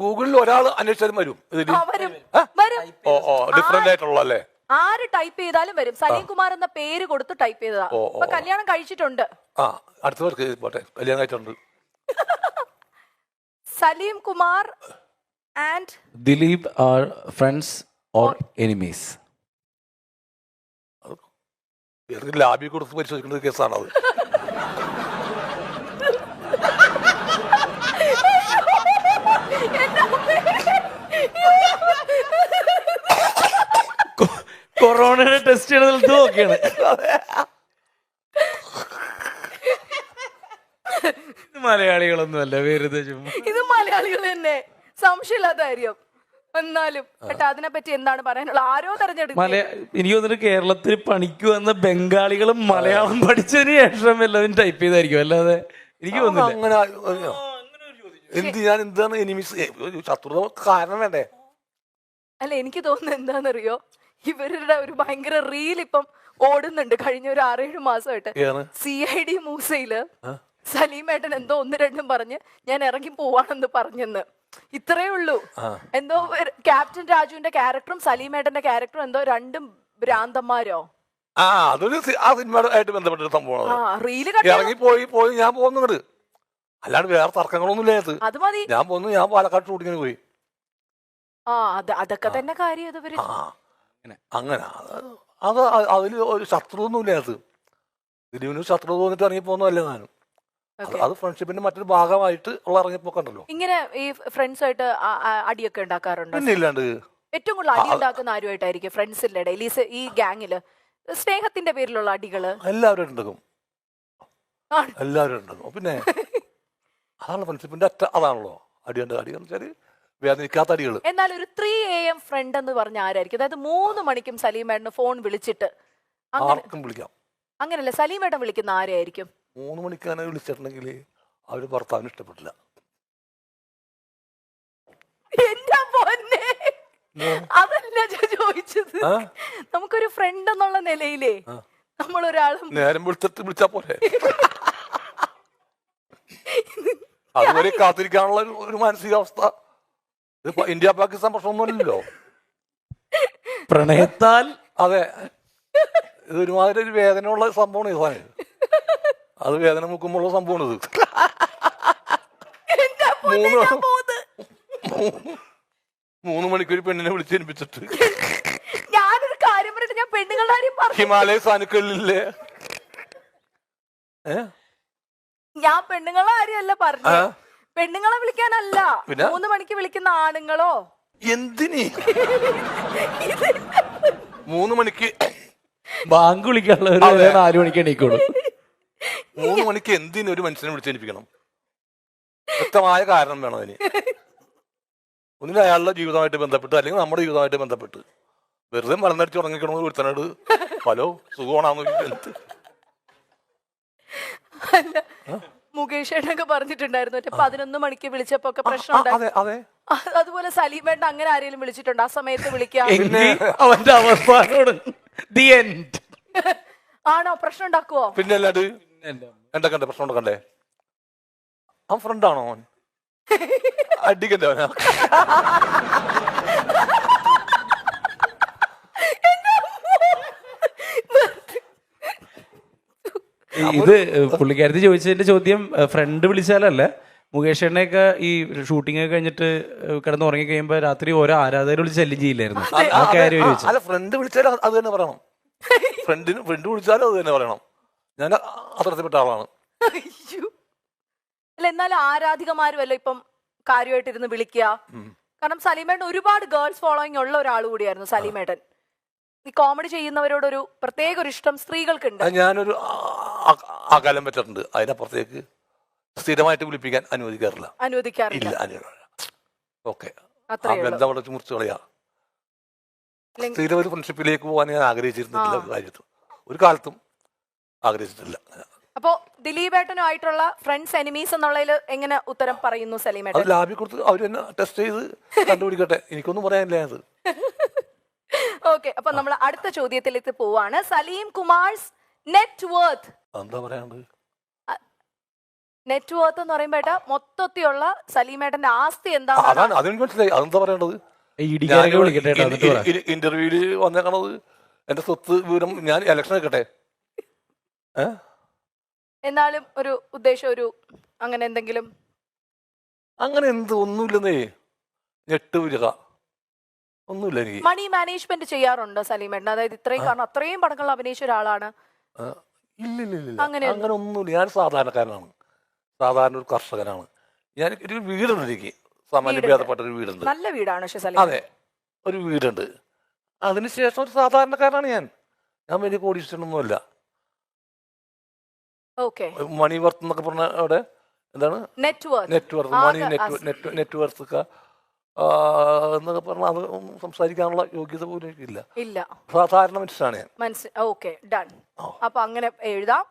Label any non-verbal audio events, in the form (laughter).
ഗൂഗിളിൽ ഒരാൾ അന്വേഷിച്ചാലും വരും. വരും. ഓ ഓ ഡിഫറെന്റ് ആയിട്ടുള്ള അല്ലേ ആര് ടൈപ്പ് ചെയ്താലും വരും. സലീം കുമാർ എന്ന പേര് കൊടുത്ത് ടൈപ്പ് ചെയ്തതാ. കല്യാണം കഴിച്ചിട്ടുണ്ട്. ആ അടുത്തവർക്ക് പോട്ടെ. കല്യാണം കഴിച്ചിട്ടുണ്ട്. (laughs) Salim Kumar and Dileep are friends or enemies? ലാബി കൊടുത്ത് പരിശോധിക്കേണ്ട കേസാണത്. (laughs) കൊറോണയുടെ ടെസ്റ്റ് ചെയ്യണത് നോക്കിയാണ്. മലയാളികളൊന്നും അല്ല വെറുതെ ചുമ്മാ. ഇത് മലയാളികൾ തന്നെ. സംശയമില്ലാത്ത കാര്യം. എന്നാലും കേട്ടോ അതിനെപ്പറ്റി എന്താണ് പറയാനുള്ള ആരോ തെരഞ്ഞെടുക്കും. എനിക്ക് തോന്നുന്നു കേരളത്തിൽ പണിക്കു വന്ന ബംഗാളികളും മലയാളം പഠിച്ചതിന് ശേഷം എല്ലാവരും ടൈപ്പ് ചെയ്തായിരിക്കും. അല്ലാതെ എനിക്ക് തോന്നുന്നില്ല. അങ്ങനെ എന്ത് ഞാൻ എന്താണ് എനിമിസ് ശത്രുത കാരണം വേണ്ടേ? അല്ല എനിക്ക് തോന്നുന്നത് എന്താണെന്നറിയോ? ഇവരുടെ ഒരു ഭയങ്കര റീൽ ഇപ്പം ഓടുന്നുണ്ട്. കഴിഞ്ഞ ഒരു ആറേഴ് മാസമായിട്ട്. സി ഐ ഡി മൂസയിൽ സലീമേട്ടൻ എന്തോ ഒന്ന് രണ്ടും പറഞ്ഞ് ഞാൻ ഇറങ്ങി പോവാണെന്ന് പറഞ്ഞെന്ന്. ഇത്രേ ഉള്ളൂ. എന്തോ ക്യാപ്റ്റൻ രാജുവിന്റെ ക്യാരക്ടറും സലീമേട്ടന്റെ ക്യാരക്ടറും എന്തോ രണ്ടും ഭ്രാന്തന്മാരോ? ആ അതൊരു ആ സിനിമ ആയിട്ട് ബന്ധപ്പെട്ട സംഭവം സംഭവമാണ്. റീൽ ഇറങ്ങി പോയി പോയി ഞാൻ പോകുന്നുണ്ട്. അല്ലാണ്ട് വേറെ തർക്കങ്ങളൊന്നും ഇല്ലാത്ത അത് മതി. ഞാൻ പോന്നു ഞാൻ പാലക്കാട് ഷൂട്ടിങ്ങിന് പോയി. ആ അത് അതൊക്കെ തന്നെ കാര്യം ഇത് ഇവർ ആ അങ്ങനെ അത് അത് അതിൽ ഒരു ശത്രു ഒന്നും ഇല്ലാത്ത ദിലീപിന് ശത്രു തോന്നിട്ട് ഇറങ്ങി പോകുന്നതല്ല ഞാനും. അത് ഫ്രണ്ട്ഷിപ്പിന്റെ മറ്റൊരു ഭാഗമായിട്ട് ഉള്ള ഇറങ്ങിപ്പോക്കണ്ടല്ലോ ഇങ്ങനെ ഈ ഫ്രണ്ട്സ് ആയിട്ട് അടിയൊക്കെ ഉണ്ടാക്കാറുണ്ട്? പിന്നെ ഇല്ലാണ്ട്. ഏറ്റവും കൂടുതൽ അടി ഉണ്ടാക്കുന്ന ആരുമായിട്ടായിരിക്കും ഫ്രണ്ട്സിന്റെ ഇടയിൽ ഈ സ- ഈ ഗാങ്ങിൽ സ്നേഹത്തിന്റെ പേരിലുള്ള അടികൾ. എല്ലാവരും എല്ലാവരും ഉണ്ടാകും പിന്നെ (laughs) അതാണ് ഫ്രണ്ട്ഷിപ്പിന്റെ അറ്റ അതാണല്ലോ. അടിയുണ്ട് അടി എന്ന് വെച്ചാൽ വേദനിക്കാത്ത അടികൾ എന്നാൽ ഒരു ത്രീ എ എം ഫ്രണ്ട് എന്ന് പറഞ്ഞ ആരായിരിക്കും? അതായത് മൂന്ന് മണിക്കും സലീമേട്ടന് ഫോൺ വിളിച്ചിട്ട്. ആർക്കും വിളിക്കാം. അങ്ങനല്ല സലീമേട്ടൻ വിളിക്കുന്ന ആരായിരിക്കും? മൂന്ന് മണിക്കാണ് വിളിച്ചിട്ടുണ്ടെങ്കിൽ അവർ ഭർത്താവിന് ഇഷ്ടപ്പെട്ടില്ല. എന്റെ പൊന്നെ? അതല്ല ഞാൻ ചോദിച്ചത്. നമുക്കൊരു ഫ്രണ്ട് എന്നുള്ള നിലയിലേ നമ്മളൊരാളും നേരം വിളിച്ചിട്ട് വിളിച്ചാ പോലെ (laughs) അതുവരെ കാത്തിരിക്കാനുള്ള ഒരു- മാനസികാവസ്ഥ. ഇത് ഇന്ത്യ പാകിസ്ഥാൻ പ്രശ്നമൊന്നുമല്ലല്ലോ. പ്രണയത്താൽ അതെ. ഇത് ഒരുമാതിരി ഒരു വേദനയുള്ള സംഭവമാണ് ഈ സാധനം. അത് വേദന മുക്കുമ്പോഴുള്ള സംഭവമാണ് ഇത്. മൂന്ന്. മൂന്ന് മണിക്കൊരു പെണ്ണിനെ വിളിച്ചേൽപ്പിച്ചിട്ട് ഞാനൊരു കാര്യം പറഞ്ഞിട്ട് ഞാൻ പെണ്ണുങ്ങളുടെ കാര്യം ഹിമാലയ സാനുക്കളില്ലേ ഏ? ഞാൻ പെണ്ണുങ്ങളെ ആരെയല്ല പറഞ്ഞു? പെണ്ണുങ്ങളെ വിളിക്കാനല്ല. പിന്നെ? മൂന്ന് മണിക്ക് വിളിക്കുന്ന ആണുങ്ങളോ? എന്തിനി? മൂന്ന് മണിക്ക് ബാങ്ക് വിളിക്കാനുള്ള നാല് നാലു മണിക്ക് എണീക്കുള്ളൂ. മൂന്ന് മണിക്ക് എന്തിനു ഒരു മനുഷ്യനെ വിളിച്ചേൽപ്പിക്കണം വ്യക്തമായ കാരണം വേണം അതിന്. ഒന്നിനും അയാളുടെ ജീവിതമായിട്ട് ബന്ധപ്പെട്ട് അല്ലെങ്കിൽ നമ്മുടെ ജീവിതമായിട്ട് ബന്ധപ്പെട്ട്. വെറുതെ മലന്നടിച്ച് ഉറങ്ങിക്കണമെന്ന് ഒരുത്തനോട് ഹലോ സുഖമാണെന്ന് ചോദിച്ചിട്ട് എന്ത്? അല്ല മുകേഷ് ഏട്ടനൊക്കെ പറഞ്ഞിട്ടുണ്ടായിരുന്നു. മറ്റേ പതിനൊന്ന് മണിക്ക് വിളിച്ചപ്പോ ഒക്കെ പ്രശ്നം ഉണ്ടായി. അതെ അതെ. അ- അതുപോലെ സലീമേട്ടൻ അങ്ങനെ ആരെങ്കിലും വിളിച്ചിട്ടുണ്ട്? ആ സമയത്ത് വിളിക്കാം. പിന്നെ അവന്റെ അവസാനോട് ദി എൻഡ് ആണോ? പ്രശ്നം ഉണ്ടാക്കുവോ? പിന്നെ അല്ലാണ്ട് കണ്ട കണ്ടേ പ്രശ്നം കണ്ടേ? അവൻ ഫ്രണ്ടാണോ അവൻ? (laughs) അടിക്കണ്ടേ അവനാ? ഇത് പുള്ളിക്കാരത്തി ചോദിച്ചതിന്റെ ചോദ്യം ഫ്രണ്ട് വിളിച്ചാലല്ല. മുകേഷ് എണ്ണയൊക്കെ ഈ ഷൂട്ടിംഗ് ഒക്കെ കഴിഞ്ഞിട്ട് കിടന്ന് ഉറങ്ങി കഴിയുമ്പോ രാത്രി ഓരോ ആരാധകർ വിളിച്ച് ശല്യം ചെയ്യില്ലായിരുന്നു. ആ കാര്യം ചോദിച്ചു അല്ല ഫ്രണ്ട് വിളിച്ചാലും അത് തന്നെ പറയണം. ഫ്രണ്ടിന് ഫ്രണ്ട് വിളിച്ചാലും അത് തന്നെ പറയണം. ഞാൻ അത്തരത്തിൽപ്പെട്ട ആളാണ്. അല്ല എന്നാലും ആരാധികമാരുമല്ലോ ഇപ്പം കാര്യമായിട്ടിരുന്ന് വിളിക്കുക. കാരണം സലീമേട്ടൻ ഒരുപാട് ഗേൾസ് ഫോളോയിങ് ഉള്ള ഒരാൾ കൂടിയായിരുന്നു സലീമേട്ടൻ. ഈ കോമഡി ചെയ്യുന്നവരോടൊരു പ്രത്യേക ഒരു ഇഷ്ടം സ്ത്രീകൾക്കുണ്ട്. ഉണ്ട് ഞാനൊരു അകലം പറ്റിട്ടുണ്ട് അതിനപ്പുറത്തേക്ക് സ്ഥിരമായിട്ട് വിളിപ്പിക്കാൻ അനുവദിക്കാറില്ല. അനുവദിക്കാറില്ല. ഓക്കെ. ആ ബന്ധം അവിടെ മുറിച്ച് കളയാ. സ്ഥിര ഒരു ഫ്രണ്ട്ഷിപ്പിലേക്ക് പോകാൻ ഞാൻ ആഗ്രഹിച്ചിരുന്നില്ല കാര്യത്തിൽ. ഒരു കാലത്തും ആഗ്രഹിച്ചിട്ടില്ല. അപ്പോ ദിലീപേട്ടനുമായിട്ടുള്ള ഫ്രണ്ട്സ് എനിമീസ് എന്നുള്ളതിൽ എങ്ങനെ ഉത്തരം പറയുന്നു അത് സലീമേട്ടൻ ലാബിൽ കൊടുത്ത് അവർ തന്നെ ടെസ്റ്റ് ചെയ്ത് കണ്ടുപിടിക്കട്ടെ. എനിക്കൊന്നും പറയാനില്ല അത്. ഓക്കെ അപ്പൊ നമ്മൾ അടുത്ത ചോദ്യത്തിലേക്ക് പോവാണ്. സലീം കുമാർസ് നെറ്റ് വർത്ത് എന്താ പറയാണ്ട് നെറ്റ് വർത്ത് എന്ന് പറയുമ്പോ ഏട്ടാ മൊത്തത്തിലുള്ള സലീമേട്ടന്റെ ആസ്തി എന്താ എന്താണ് അതാണ് അതെനിക്ക് മനസ്സിലായി. അതെന്താ പറയേണ്ടത്? ഇന്റർവ്യൂൽ വന്നേക്കണത് എന്റെ സ്വത്ത് വിവരം ഞാൻ ഇലക്ഷൻ എടുക്കട്ടെ? എന്നാലും ഒരു ഉദ്ദേശം ഒരു അങ്ങനെ എന്തെങ്കിലും? അങ്ങനെ എന്ത്? ഒന്നുമില്ലെന്നേ. ഞെട്ട് വരിക ഒന്നുമില്ല എനിക്ക്. മണി മാനേജ്മെന്റ് ചെയ്യാറുണ്ടോ സലീമേട്ടൻ അതായത് ഇത്രയും കാരണം അത്രയും പടങ്ങളിൽ അഭിനയിച്ച ഒരാളാണ്. ഇല്ല ഇല്ല അങ്ങനെ ഒന്നുമില്ല ഞാൻ സാധാരണക്കാരനാണ്. സാധാരണ ഒരു കർഷകനാണ്. ഞാൻ ഒരു വീടുണ്ട് എനിക്ക്. സാമാന്യ. ഭേദപ്പെട്ട ഒരു വീടുണ്ട്. നല്ല വീടാണ് അതെ. ഒരു വീടുണ്ട്. അതിനുശേഷം ഒരു സാധാരണക്കാരനാണ് ഞാൻ. ഞാൻ വലിയ കോടീശ്വരനൊന്നുമല്ല. മണി വർത്ത് എന്നൊക്കെ പറഞ്ഞ അവിടെ എന്താണ്? Network network money network net network എന്നൊക്കെ പറഞ്ഞാൽ അത് സംസാരിക്കാനുള്ള യോഗ്യത പോലും ഇല്ല ഇല്ല. സാധാരണ മനുഷ്യനാണ് ഞാൻ. മനസ്സിൽ ഓക്കെ ഡൺ. അപ്പൊ അങ്ങനെ എഴുതാം.